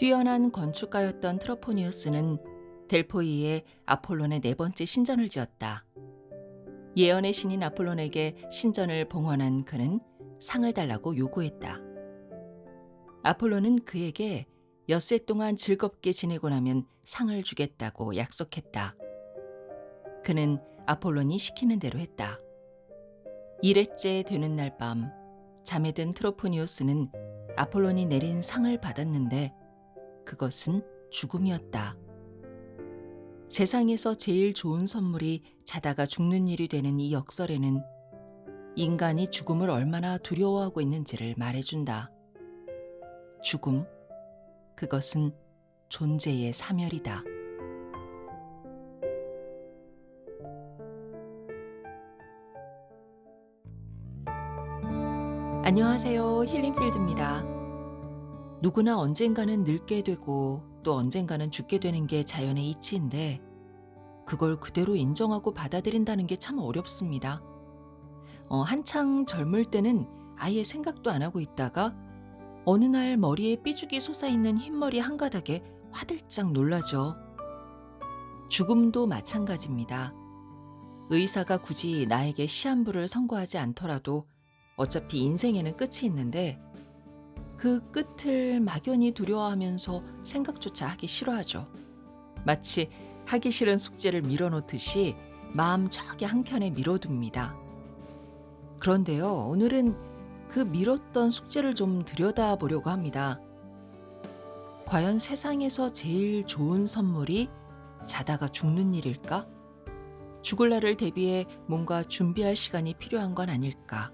뛰어난 건축가였던 트로포니우스는 델포이에 아폴론의 네 번째 신전을 지었다. 예언의 신인 아폴론에게 신전을 봉헌한 그는 상을 달라고 요구했다. 아폴론은 그에게 엿새 동안 즐겁게 지내고 나면 상을 주겠다고 약속했다. 그는 아폴론이 시키는 대로 했다. 일회째 되는 날 밤 잠에 든 트로포니우스는 아폴론이 내린 상을 받았는데 그것은 죽음이었다. 세상에서 제일 좋은 선물이 자다가 죽는 일이 되는 이 역설에는 인간이 죽음을 얼마나 두려워하고 있는지를 말해준다. 죽음, 그것은 존재의 사멸이다. 안녕하세요. 힐링필드입니다. 누구나 언젠가는 늙게 되고 또 언젠가는 죽게 되는 게 자연의 이치인데 그걸 그대로 인정하고 받아들인다는 게 참 어렵습니다. 어, 한창 젊을 때는 아예 생각도 안 하고 있다가 어느 날 머리에 삐죽이 솟아있는 흰머리 한 가닥에 화들짝 놀라죠. 죽음도 마찬가지입니다. 의사가 굳이 나에게 시한부를 선고하지 않더라도 어차피 인생에는 끝이 있는데 그 끝을 막연히 두려워하면서 생각조차 하기 싫어하죠. 마치 하기 싫은 숙제를 밀어놓듯이 마음 저기 한켠에 밀어둡니다. 그런데요, 오늘은 그 미뤘던 숙제를 좀 들여다 보려고 합니다. 과연 세상에서 제일 좋은 선물이 자다가 죽는 일일까? 죽을 날을 대비해 뭔가 준비할 시간이 필요한 건 아닐까?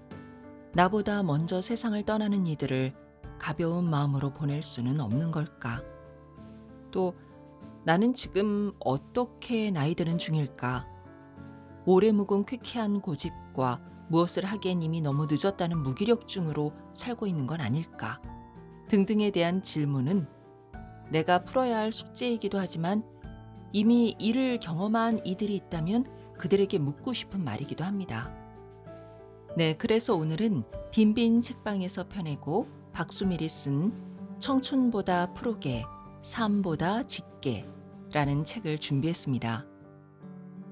나보다 먼저 세상을 떠나는 이들을 가벼운 마음으로 보낼 수는 없는 걸까? 또 나는 지금 어떻게 나이 드는 중일까? 오래 묵은 퀴퀴한 고집과 무엇을 하기엔 이미 너무 늦었다는 무기력증으로 살고 있는 건 아닐까? 등등에 대한 질문은 내가 풀어야 할 숙제이기도 하지만 이미 이를 경험한 이들이 있다면 그들에게 묻고 싶은 말이기도 합니다. 네, 그래서 오늘은 빈빈 책방에서 펴내고 박수밀이 쓴 청춘보다 프로게, 삶보다 직계라는 책을 준비했습니다.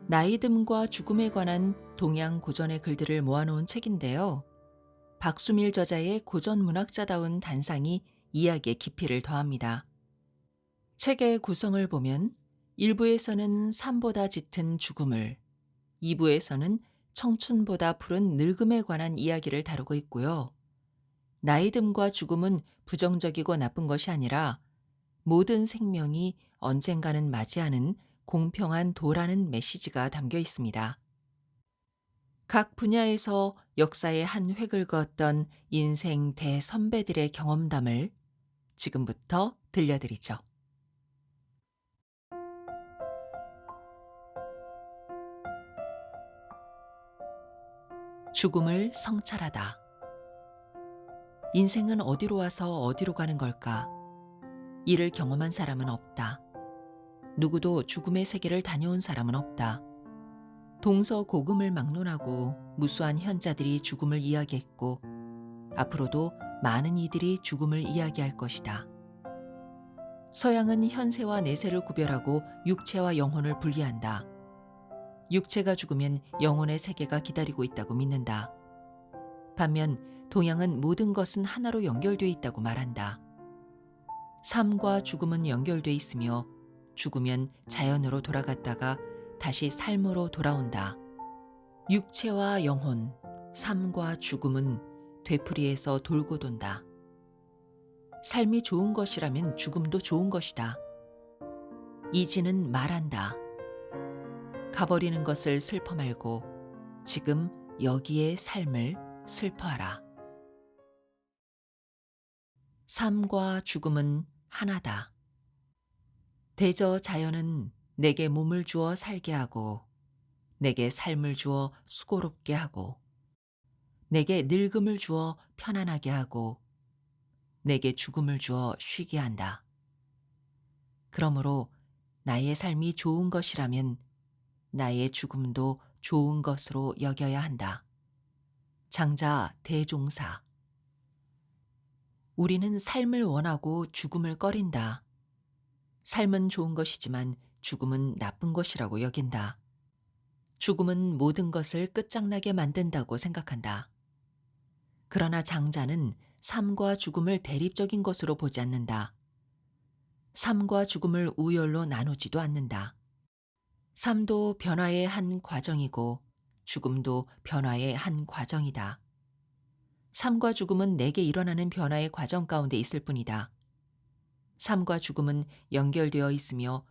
나이듦과 죽음에 관한 동양 고전의 글들을 모아놓은 책인데요. 박수밀 저자의 고전 문학자다운 단상이 이야기의 깊이를 더합니다. 책의 구성을 보면 1부에서는 삶보다 짙은 죽음을, 2부에서는 청춘보다 푸른 늙음에 관한 이야기를 다루고 있고요. 나이듦과 죽음은 부정적이고 나쁜 것이 아니라 모든 생명이 언젠가는 맞이하는 공평한 도라는 메시지가 담겨 있습니다. 각 분야에서 역사의 한 획을 그었던 인생 대선배들의 경험담을 지금부터 들려드리죠. 죽음을 성찰하다. 인생은 어디로 와서 어디로 가는 걸까? 이를 경험한 사람은 없다. 누구도 죽음의 세계를 다녀온 사람은 없다. 동서 고금을 막론하고 무수한 현자들이 죽음을 이야기했고 앞으로도 많은 이들이 죽음을 이야기할 것이다. 서양은 현세와 내세를 구별하고 육체와 영혼을 분리한다. 육체가 죽으면 영혼의 세계가 기다리고 있다고 믿는다. 반면 동양은 모든 것은 하나로 연결돼 있다고 말한다. 삶과 죽음은 연결돼 있으며 죽으면 자연으로 돌아갔다가 다시 삶으로 돌아온다. 육체와 영혼, 삶과 죽음은 되풀이에서 돌고 돈다. 삶이 좋은 것이라면 죽음도 좋은 것이다. 이지는 말한다. 가버리는 것을 슬퍼 말고 지금 여기의 삶을 슬퍼하라. 삶과 죽음은 하나다. 대저 자연은 내게 몸을 주어 살게 하고 내게 삶을 주어 수고롭게 하고 내게 늙음을 주어 편안하게 하고 내게 죽음을 주어 쉬게 한다. 그러므로 나의 삶이 좋은 것이라면 나의 죽음도 좋은 것으로 여겨야 한다. 장자 대종사 우리는 삶을 원하고 죽음을 꺼린다. 삶은 좋은 것이지만 죽음은 나쁜 것이라고 여긴다. 죽음은 모든 것을 끝장나게 만든다고 생각한다. 그러나 장자는 삶과 죽음을 대립적인 것으로 보지 않는다. 삶과 죽음을 우열로 나누지도 않는다. 삶도 변화의 한 과정이고 죽음도 변화의 한 과정이다. 삶과 죽음은 내게 일어나는 변화의 과정 가운데 있을 뿐이다. 삶과 죽음은 연결되어 있으며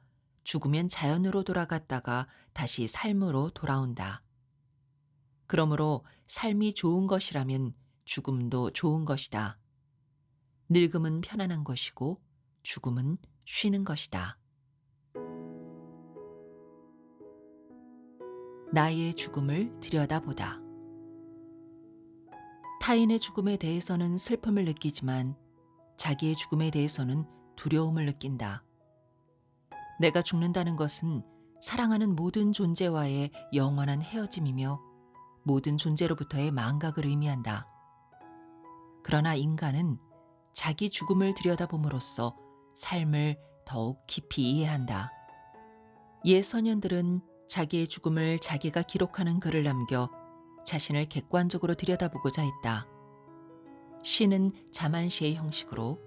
죽으면 자연으로 돌아갔다가 다시 삶으로 돌아온다. 그러므로 삶이 좋은 것이라면 죽음도 좋은 것이다. 늙음은 편안한 것이고 죽음은 쉬는 것이다. 나의 죽음을 들여다보다. 타인의 죽음에 대해서는 슬픔을 느끼지만 자기의 죽음에 대해서는 두려움을 느낀다. 내가 죽는다는 것은 사랑하는 모든 존재와의 영원한 헤어짐이며 모든 존재로부터의 망각을 의미한다. 그러나 인간은 자기 죽음을 들여다봄으로써 삶을 더욱 깊이 이해한다. 옛 소년들은 자기의 죽음을 자기가 기록하는 글을 남겨 자신을 객관적으로 들여다보고자 했다. 시는 자만시의 형식으로,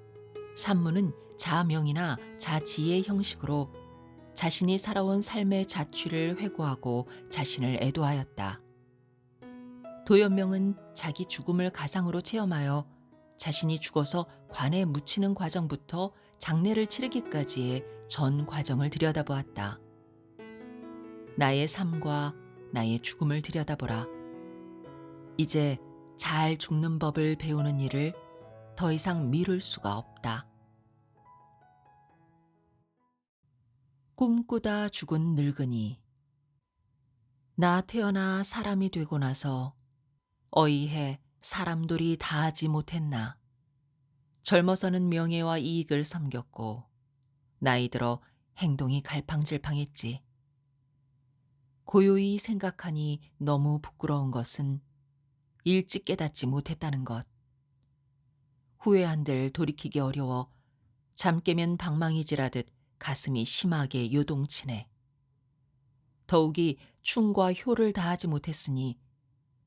산문은 자명이나 자지의 형식으로 자신이 살아온 삶의 자취를 회고하고 자신을 애도하였다. 도연명은 자기 죽음을 가상으로 체험하여 자신이 죽어서 관에 묻히는 과정부터 장례를 치르기까지의 전 과정을 들여다보았다. 나의 삶과 나의 죽음을 들여다보라. 이제 잘 죽는 법을 배우는 일을 더 이상 미룰 수가 없다. 꿈꾸다 죽은 늙은이. 나 태어나 사람이 되고 나서 어이해 사람들이 다 하지 못했나. 젊어서는 명예와 이익을 섬겼고 나이 들어 행동이 갈팡질팡했지. 고요히 생각하니 너무 부끄러운 것은 일찍 깨닫지 못했다는 것. 후회한들 돌이키기 어려워 잠 깨면 방망이질하듯 가슴이 심하게 요동치네. 더욱이 충과 효를 다하지 못했으니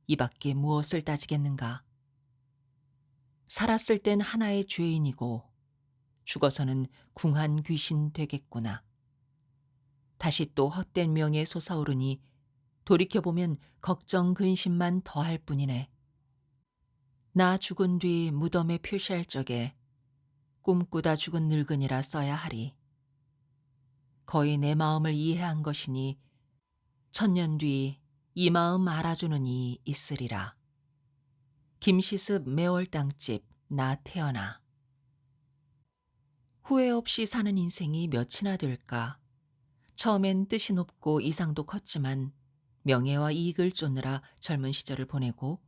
이 밖에 무엇을 따지겠는가. 살았을 땐 하나의 죄인이고 죽어서는 궁한 귀신 되겠구나. 다시 또 헛된 명예 솟아오르니 돌이켜보면 걱정 근심만 더할 뿐이네. 나 죽은 뒤 무덤에 표시할 적에 꿈꾸다 죽은 늙은이라 써야 하리. 거의 내 마음을 이해한 것이니 천년 뒤 이 마음 알아주는 이 있으리라. 김시습 매월당집 나 태어나. 후회 없이 사는 인생이 몇이나 될까. 처음엔 뜻이 높고 이상도 컸지만 명예와 이익을 쫓느라 젊은 시절을 보내고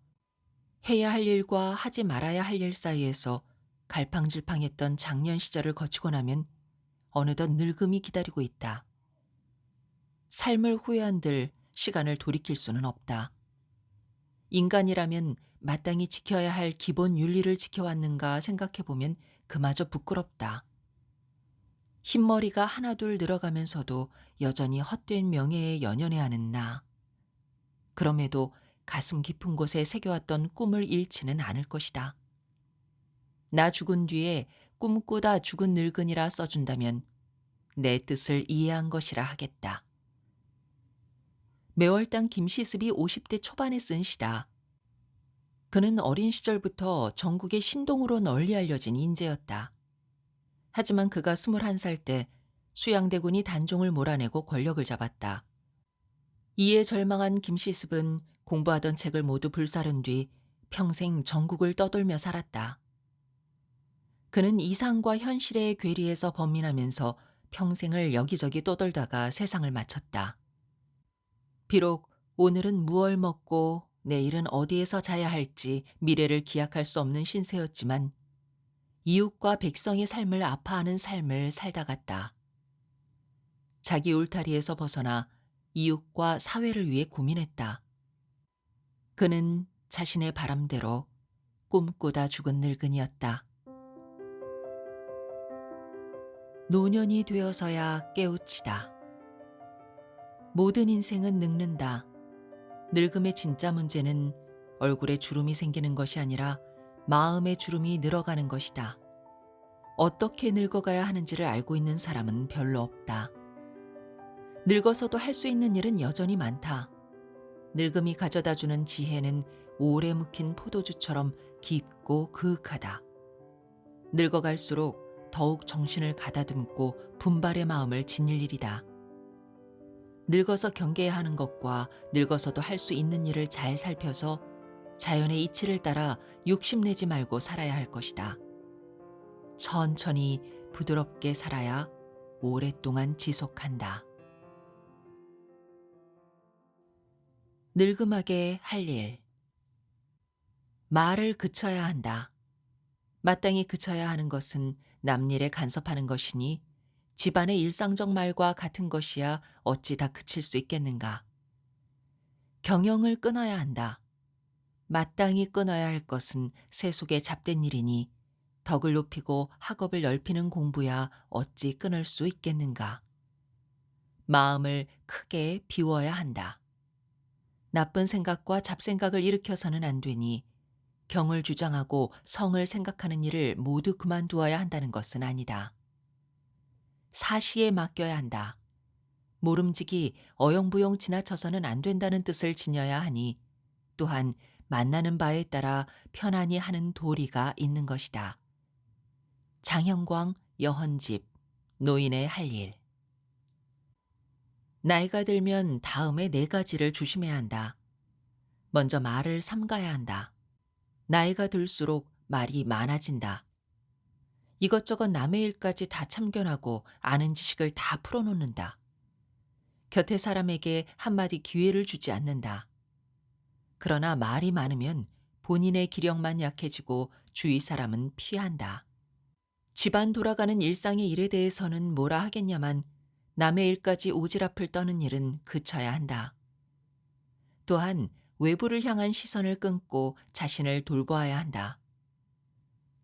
해야 할 일과 하지 말아야 할 일 사이에서 갈팡질팡했던 장년 시절을 거치고 나면 어느덧 늙음이 기다리고 있다. 삶을 후회한들 시간을 돌이킬 수는 없다. 인간이라면 마땅히 지켜야 할 기본 윤리를 지켜왔는가 생각해보면 그마저 부끄럽다. 흰머리가 하나둘 늘어가면서도 여전히 헛된 명예에 연연해 하는 나. 그럼에도 가슴 깊은 곳에 새겨왔던 꿈을 잃지는 않을 것이다. 나 죽은 뒤에 꿈꾸다 죽은 늙은이라 써준다면 내 뜻을 이해한 것이라 하겠다. 매월당 김시습이 50대 초반에 쓴 시다. 그는 어린 시절부터 전국의 신동으로 널리 알려진 인재였다. 하지만 그가 21살 때 수양대군이 단종을 몰아내고 권력을 잡았다. 이에 절망한 김시습은 공부하던 책을 모두 불사른 뒤 평생 전국을 떠돌며 살았다. 그는 이상과 현실의 괴리에서 범민하면서 평생을 여기저기 떠돌다가 세상을 마쳤다. 비록 오늘은 무얼 먹고 내일은 어디에서 자야 할지 미래를 기약할 수 없는 신세였지만 이웃과 백성의 삶을 아파하는 삶을 살다 갔다. 자기 울타리에서 벗어나 이웃과 사회를 위해 고민했다. 그는 자신의 바람대로 꿈꾸다 죽은 늙은이였다. 노년이 되어서야 깨우치다. 모든 인생은 늙는다. 늙음의 진짜 문제는 얼굴에 주름이 생기는 것이 아니라 마음의 주름이 늘어가는 것이다. 어떻게 늙어가야 하는지를 알고 있는 사람은 별로 없다. 늙어서도 할 수 있는 일은 여전히 많다. 늙음이 가져다 주는 지혜는 오래 묵힌 포도주처럼 깊고 그윽하다. 늙어갈수록 더욱 정신을 가다듬고 분발의 마음을 지닐 일이다. 늙어서 경계해야 하는 것과 늙어서도 할 수 있는 일을 잘 살펴서 자연의 이치를 따라 욕심내지 말고 살아야 할 것이다. 천천히 부드럽게 살아야 오랫동안 지속한다. 늙음하게 할 일. 말을 그쳐야 한다. 마땅히 그쳐야 하는 것은 남일에 간섭하는 것이니 집안의 일상적 말과 같은 것이야 어찌 다 그칠 수 있겠는가. 경영을 끊어야 한다. 마땅히 끊어야 할 것은 세속에 잡된 일이니 덕을 높이고 학업을 넓히는 공부야 어찌 끊을 수 있겠는가. 마음을 크게 비워야 한다. 나쁜 생각과 잡생각을 일으켜서는 안 되니 경을 주장하고 성을 생각하는 일을 모두 그만두어야 한다는 것은 아니다. 사시에 맡겨야 한다. 모름지기 어영부영 지나쳐서는 안 된다는 뜻을 지녀야 하니 또한 만나는 바에 따라 편안히 하는 도리가 있는 것이다. 장형광 여헌집 노인의 할 일. 나이가 들면 다음에 네 가지를 조심해야 한다. 먼저 말을 삼가야 한다. 나이가 들수록 말이 많아진다. 이것저것 남의 일까지 다 참견하고 아는 지식을 다 풀어놓는다. 곁에 사람에게 한마디 기회를 주지 않는다. 그러나 말이 많으면 본인의 기력만 약해지고 주위 사람은 피한다. 집안 돌아가는 일상의 일에 대해서는 뭐라 하겠냐만 남의 일까지 오지랖을 떠는 일은 그쳐야 한다. 또한 외부를 향한 시선을 끊고 자신을 돌보아야 한다.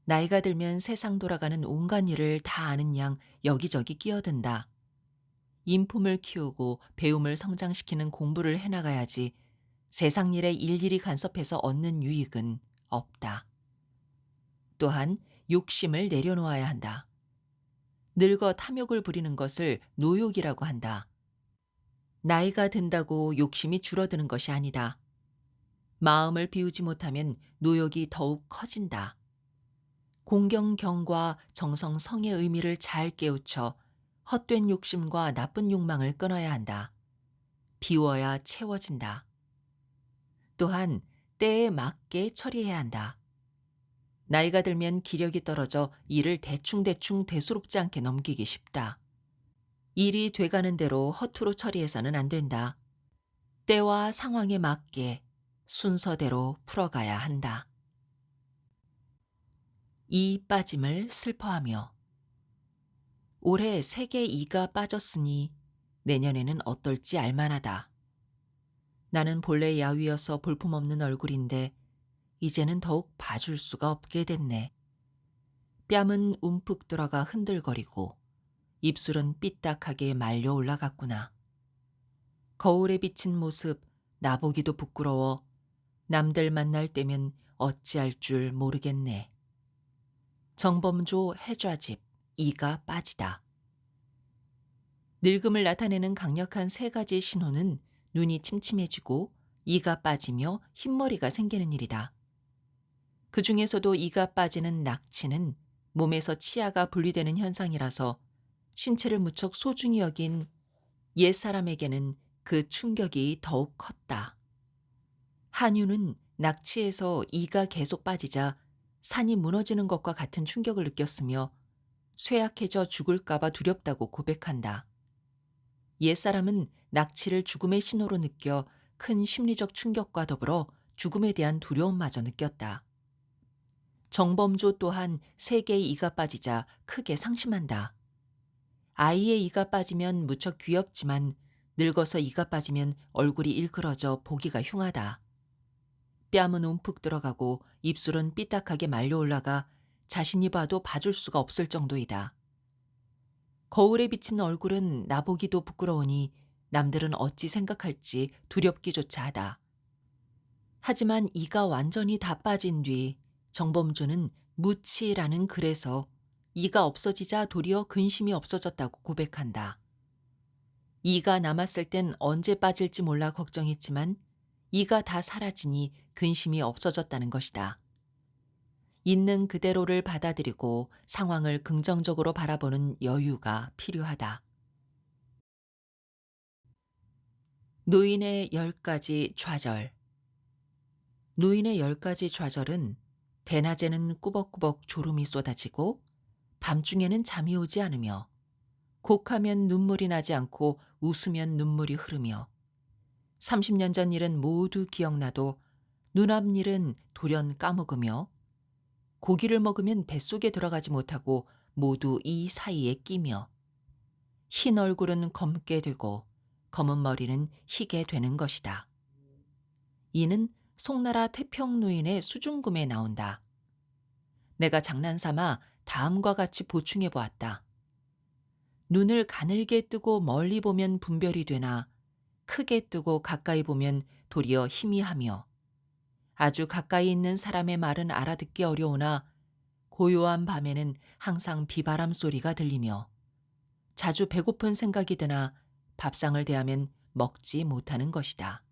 나이가 들면 세상 돌아가는 온갖 일을 다 아는 양 여기저기 끼어든다. 인품을 키우고 배움을 성장시키는 공부를 해나가야지 세상 일에 일일이 간섭해서 얻는 유익은 없다. 또한 욕심을 내려놓아야 한다. 늙어 탐욕을 부리는 것을 노욕이라고 한다. 나이가 든다고 욕심이 줄어드는 것이 아니다. 마음을 비우지 못하면 노욕이 더욱 커진다. 공경경과 정성성의 의미를 잘 깨우쳐 헛된 욕심과 나쁜 욕망을 끊어야 한다. 비워야 채워진다. 또한 때에 맞게 처리해야 한다. 나이가 들면 기력이 떨어져 일을 대충대충 대수롭지 않게 넘기기 쉽다. 일이 돼가는 대로 허투루 처리해서는 안 된다. 때와 상황에 맞게 순서대로 풀어가야 한다. 이 빠짐을 슬퍼하며 올해 세계 이가 빠졌으니 내년에는 어떨지 알만하다. 나는 본래 야위여서 볼품없는 얼굴인데 이제는 더욱 봐줄 수가 없게 됐네. 뺨은 움푹 들어가 흔들거리고 입술은 삐딱하게 말려 올라갔구나. 거울에 비친 모습 나보기도 부끄러워 남들 만날 때면 어찌할 줄 모르겠네. 정범조 해좌집 이가 빠지다. 늙음을 나타내는 강력한 세 가지 신호는 눈이 침침해지고 이가 빠지며 흰머리가 생기는 일이다. 그 중에서도 이가 빠지는 낙치는 몸에서 치아가 분리되는 현상이라서 신체를 무척 소중히 여긴 옛 사람에게는 그 충격이 더욱 컸다. 한유는 낙치에서 이가 계속 빠지자 산이 무너지는 것과 같은 충격을 느꼈으며 쇠약해져 죽을까봐 두렵다고 고백한다. 옛사람은 낙치를 죽음의 신호로 느껴 큰 심리적 충격과 더불어 죽음에 대한 두려움마저 느꼈다. 정범조 또한 세 개의 이가 빠지자 크게 상심한다. 아이의 이가 빠지면 무척 귀엽지만 늙어서 이가 빠지면 얼굴이 일그러져 보기가 흉하다. 뺨은 움푹 들어가고 입술은 삐딱하게 말려 올라가 자신이 봐도 봐줄 수가 없을 정도이다. 거울에 비친 얼굴은 나보기도 부끄러우니 남들은 어찌 생각할지 두렵기조차 하다. 하지만 이가 완전히 다 빠진 뒤 정범주는 무치라는 글에서 이가 없어지자 도리어 근심이 없어졌다고 고백한다. 이가 남았을 땐 언제 빠질지 몰라 걱정했지만 이가 다 사라지니 근심이 없어졌다는 것이다. 있는 그대로를 받아들이고 상황을 긍정적으로 바라보는 여유가 필요하다. 노인의 열 가지 좌절 노인의 열 가지 좌절은 대낮에는 꾸벅꾸벅 졸음이 쏟아지고 밤중에는 잠이 오지 않으며 곡하면 눈물이 나지 않고 웃으면 눈물이 흐르며 30년 전 일은 모두 기억나도 눈앞 일은 돌연 까먹으며 고기를 먹으면 뱃속에 들어가지 못하고 모두 이 사이에 끼며 흰 얼굴은 검게 되고 검은 머리는 희게 되는 것이다. 이는 송나라 태평노인의 수중금에 나온다. 내가 장난삼아 다음과 같이 보충해 보았다. 눈을 가늘게 뜨고 멀리 보면 분별이 되나 크게 뜨고 가까이 보면 도리어 희미하며 아주 가까이 있는 사람의 말은 알아듣기 어려우나 고요한 밤에는 항상 비바람 소리가 들리며 자주 배고픈 생각이 드나 밥상을 대하면 먹지 못하는 것이다.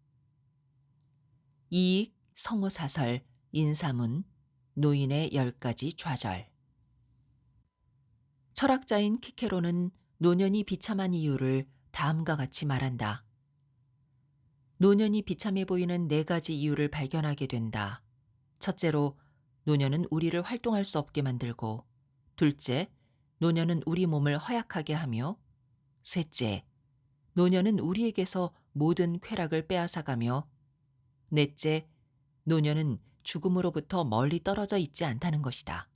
이익, 성어사설, 인사문, 노인의 열 가지 좌절. 철학자인 키케로는 노년이 비참한 이유를 다음과 같이 말한다. 노년이 비참해 보이는 네 가지 이유를 발견하게 된다. 첫째로, 노년은 우리를 활동할 수 없게 만들고, 둘째, 노년은 우리 몸을 허약하게 하며, 셋째, 노년은 우리에게서 모든 쾌락을 빼앗아가며, 넷째, 노년은 죽음으로부터 멀리 떨어져 있지 않다는 것이다.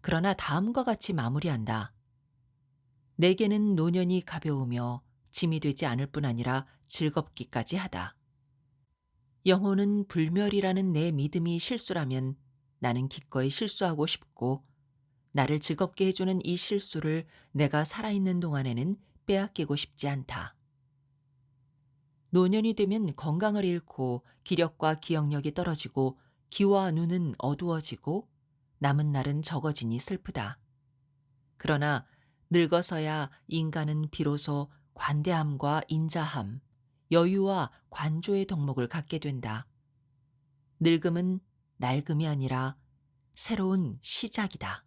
그러나 다음과 같이 마무리한다. 내게는 노년이 가벼우며 짐이 되지 않을 뿐 아니라 즐겁기까지 하다. 영혼은 불멸이라는 내 믿음이 실수라면 나는 기꺼이 실수하고 싶고 나를 즐겁게 해주는 이 실수를 내가 살아있는 동안에는 빼앗기고 싶지 않다. 노년이 되면 건강을 잃고 기력과 기억력이 떨어지고 귀와 눈은 어두워지고 남은 날은 적어지니 슬프다. 그러나 늙어서야 인간은 비로소 관대함과 인자함, 여유와 관조의 덕목을 갖게 된다. 늙음은 낡음이 아니라 새로운 시작이다.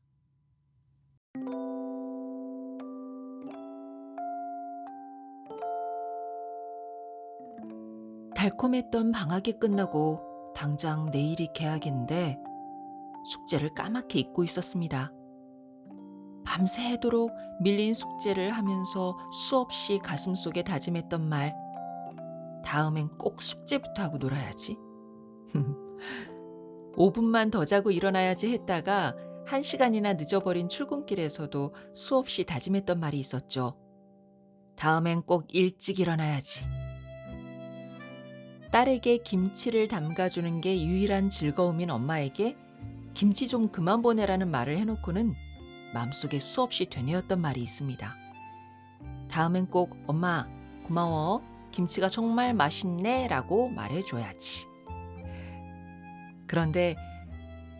달콤했던 방학이 끝나고 당장 내일이 개학인데 숙제를 까맣게 잊고 있었습니다. 밤새도록 밀린 숙제를 하면서 수없이 가슴속에 다짐했던 말. 다음엔 꼭 숙제부터 하고 놀아야지. 5분만 더 자고 일어나야지 했다가 1시간이나 늦어버린 출근길에서도 수없이 다짐했던 말이 있었죠. 다음엔 꼭 일찍 일어나야지. 딸에게 김치를 담가주는 게 유일한 즐거움인 엄마에게 김치 좀 그만 보내라는 말을 해놓고는 마음속에 수없이 되뇌었던 말이 있습니다. 다음엔 꼭 엄마 고마워 김치가 정말 맛있네 라고 말해줘야지. 그런데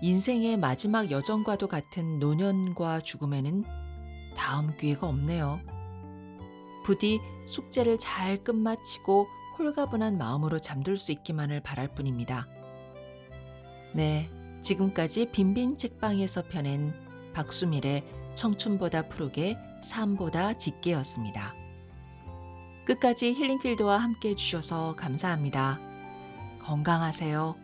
인생의 마지막 여정과도 같은 노년과 죽음에는 다음 기회가 없네요. 부디 숙제를 잘 끝마치고 홀가분한 마음으로 잠들 수 있기만을 바랄 뿐입니다. 네, 지금까지 빈빈 책방에서 펴낸 박수밀의 청춘보다 푸르게 삶보다 짙게였습니다. 끝까지 힐링필드와 함께 해주셔서 감사합니다. 건강하세요.